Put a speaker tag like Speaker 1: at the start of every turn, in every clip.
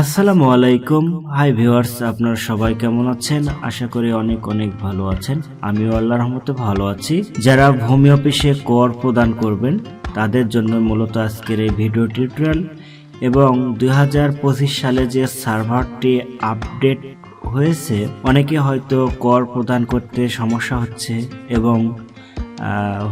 Speaker 1: আসসালামু আলাইকুম। Hi viewers আপনারা সবাই কেমন আছেন? আশা করি অনেক অনেক ভালো আছেন। আমিও আল্লাহর রহমতে ভালো আছি। যারা ভূমি অফিসে কর প্রদান করবেন, তাদের জন্য মূলত আজকের এই ভিডিও টিউটোরিয়াল এবং দু হাজার পঁচিশ সালে যে সার্ভারটি আপডেট হয়েছে, অনেকে হয়তো কর প্রদান করতে সমস্যা হচ্ছে এবং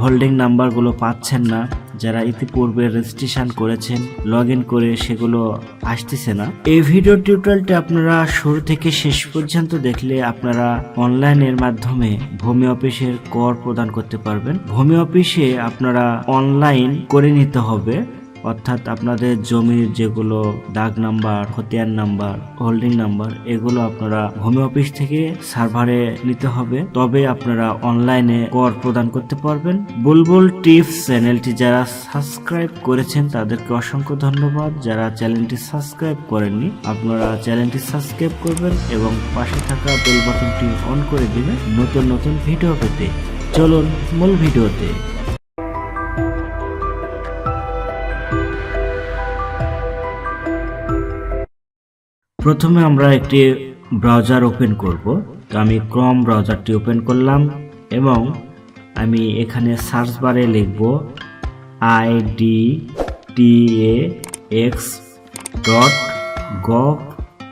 Speaker 1: হোল্ডিং নাম্বারগুলো পাচ্ছেন না। যারা ইতিপূর্বে রেজিস্ট্রেশন করেছেন লগ করে সেগুলো আসতেছে না। এই ভিডিও টিউটোরিয়ালটি আপনারা শুরু থেকে শেষ পর্যন্ত দেখলে আপনারা অনলাইনের মাধ্যমে ভূমি অফিসের কর প্রদান করতে পারবেন। ভূমি অফিসে আপনারা অনলাইন করে নিতে হবে। অর্থাৎ আপনাদের জমির যেগুলো দাগ নাম্বার, খতিয়ান নাম্বার হোল্ডিং নাম্বার, এগুলো আপনারা ভূমি অফিস থেকে সার্ভারে নিতে হবে। তবে আপনারা অনলাইনে কর প্রদান করতে পারবেন। বুলবুল টিপস চ্যানেলটি যারা সাবস্ক্রাইব করেছেন, তাদেরকে অসংখ্য ধন্যবাদ। যারা চ্যানেলটি সাবস্ক্রাইব করেননি, আপনারা চ্যানেলটি সাবস্ক্রাইব করবেন এবং পাশে থাকা বেল বাটনটি অন করে দিবেন নতুন নতুন ভিডিও পেতে। চলুন মূল ভিডিওতে প্রথমে আমরা একটি ব্রাউজার ওপেন করব। তো আমি ক্রম ব্রাউজারটি ওপেন করলাম এবং আমি এখানে সার্চ বারে লিখব I D T A X dot gov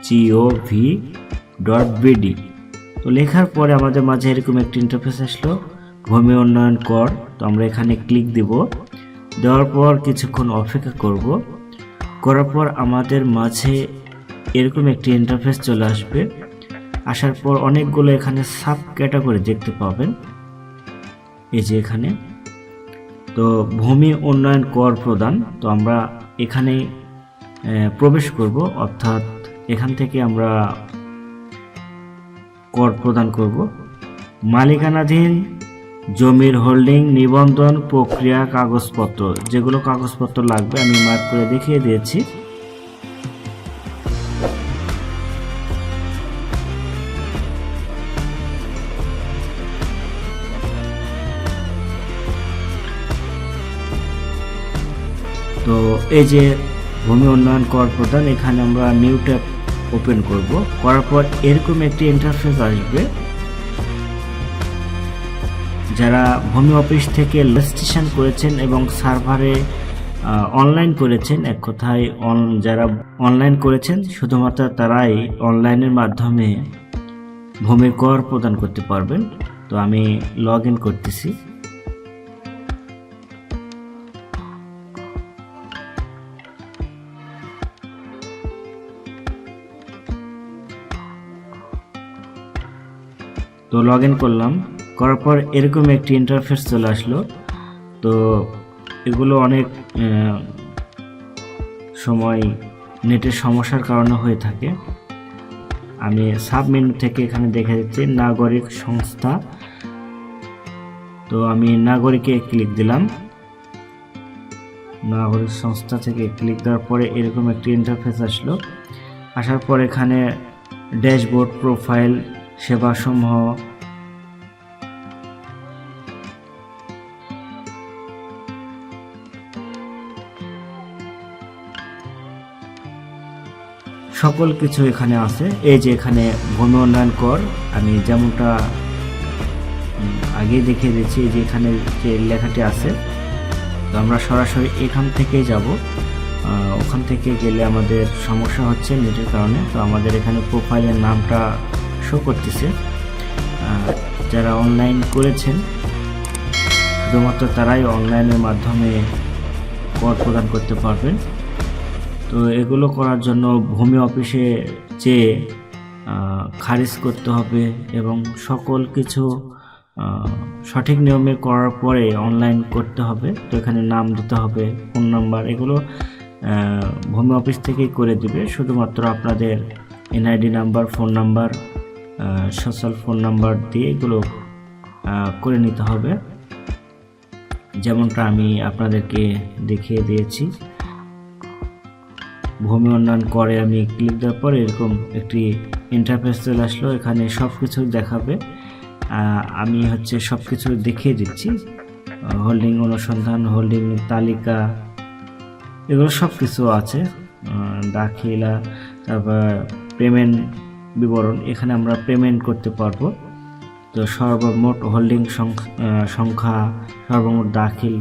Speaker 1: G O V dot B লেখার পরে আমাদের মাঝে এরকম একটি ইন্টারফেস আসলো, ভূমি উন্নয়ন কর। তো আমরা এখানে ক্লিক দিব। দেওয়ার পর কিছুক্ষণ অপেক্ষা করব। করার পর আমাদের মাঝে এরকম একটি ইন্টারফেস চলে আসবে। আসার পর অনেকগুলো এখানে সাব ক্যাটাগরি দেখতে পাবেন। এই যে এখানে। তো ভূমি উন্নয়ন কর প্রদান। তো আমরা এখানে প্রবেশ করব। অর্থাৎ এখান থেকে আমরা কর প্রদান করব। মালিকানাধীন জমির হোল্ডিং নিবন্ধন, প্রক্রিয়া, কাগজপত্র। যেগুলো কাগজপত্র লাগবে, আমি মার্ক করে দেখিয়ে দিয়েছি। তো এই যে ভূমি উন্নয়ন কর প্রদান, এখানে আমরা নিউ ট্যাব ওপেন করব। করার পর এরকম একটি ইন্টারফেস আসবে। যারা ভূমি অফিস থেকে রেজিস্ট্রেশন করেছেন এবং সার্ভারে অনলাইন করেছেন, এক কথায় অন- যারা অনলাইন করেছেন, শুধুমাত্র তারাই অনলাইনের মাধ্যমে ভূমির কর প্রদান করতে পারবেন। তো আমি লগ ইন করতেছি। তো লগ ইন করলাম। করার পর এরকম একটি ইন্টারফেস চলে আসলো। তো এগুলো অনেক সময় নেটের সমস্যার কারণে হয়ে থাকে। আমি সাব মেনু থেকে এখানে দেখা যাচ্ছে নাগরিক সংস্থা। তো আমি নাগরিকে ক্লিক দিলাম। নাগরিক সংস্থা থেকে ক্লিক দেওয়ার পরে এরকম একটি ইন্টারফেস আসলো। আসার পর এখানে ড্যাশবোর্ড প্রোফাইল সেবাসমূহ। সকল কিছু এখানে আছে। এই যে এখানে ভূমি উন্নয়ন কর, আমি যেমনটা আগে দেখিয়ে দিচ্ছি এই যে এখানে যে লেখাটি আছে, তো আমরা সরাসরি এখান থেকেই যাব। ওখান থেকে গেলে আমাদের সমস্যা হচ্ছে নেটের কারণে, তো আমাদের এখানে প্রোফাইলের নামটা শো করতেছে। যারা অনলাইন করেছেন শুধুমাত্র তারাই অনলাইনের মাধ্যমে কর প্রদান করতে পারবেন। তো এগুলো করার জন্য ভূমি অফিসে আহ, খারিজ করতে হবে এবং সকল কিছু সঠিক নিয়মে করার পরে অনলাইন করতে হবে। তো এখানে নাম দিতে হবে ফোন নাম্বার এগুলো ভূমি অফিস থেকেই করে দিবে। শুধুমাত্র আপনাদের NID number phone number social phone number দিয়ে এগুলো করে নিতে হবে। যেমনটা আমি আপনাদেরকে দেখিয়ে দিয়েছি। ভূমি উন্নয়ন করে আমি ক্লিক দেওয়ার পরে এরকম একটি ইন্টারফেস চলে আসলো, এখানে সব কিছু দেখাবে আমি হচ্ছে সব কিছু দেখিয়ে দিচ্ছি। হোল্ডিং অনুসন্ধান হোল্ডিং তালিকা, এগুলো সব কিছু আছে দাখিলা, তারপর পেমেন্ট বিবরণ এখানে আমরা পেমেন্ট করতে পারব। তো সর্বমোট হোল্ডিং সংখ্যা, সর্বমোট দাখিল,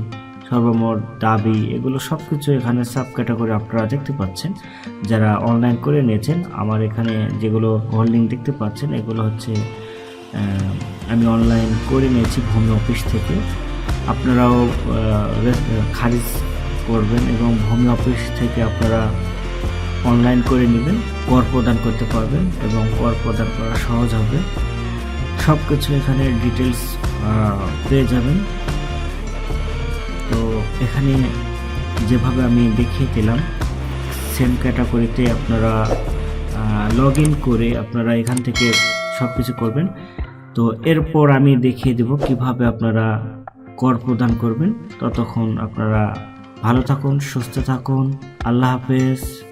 Speaker 1: সর্বমোট দাবি, এগুলো সব কিছু এখানে সাব ক্যাটাগরি আপনারা দেখতে পাচ্ছেন। যারা অনলাইন করে নিয়েছেন, আমার এখানে যেগুলো হোল্ডিং দেখতে পাচ্ছেন, এগুলো হচ্ছে আমি অনলাইন করে নিয়েছি ভূমি অফিস থেকে। আপনারাও খারিজ করবেন এবং ভূমি অফিস থেকে আপনারা অনলাইন করে নেবেন, কর প্রদান করতে পারবেন এবং কর প্রদান করা সহজ হবে। সব কিছু এখানে ডিটেলস পেয়ে যাবেন। তো এখানে যেভাবে আমি দেখিয়ে দিলাম সেম ক্যাটাগরিতে আপনারা লগ ইন করে আপনারা এখান থেকে সব কিছু করবেন। তো এরপর আমি দেখিয়ে দেব কীভাবে আপনারা কর প্রদান করবেন। ততক্ষণ আপনারা ভালো থাকুন, সুস্থ থাকুন। আল্লাহ হাফেজ।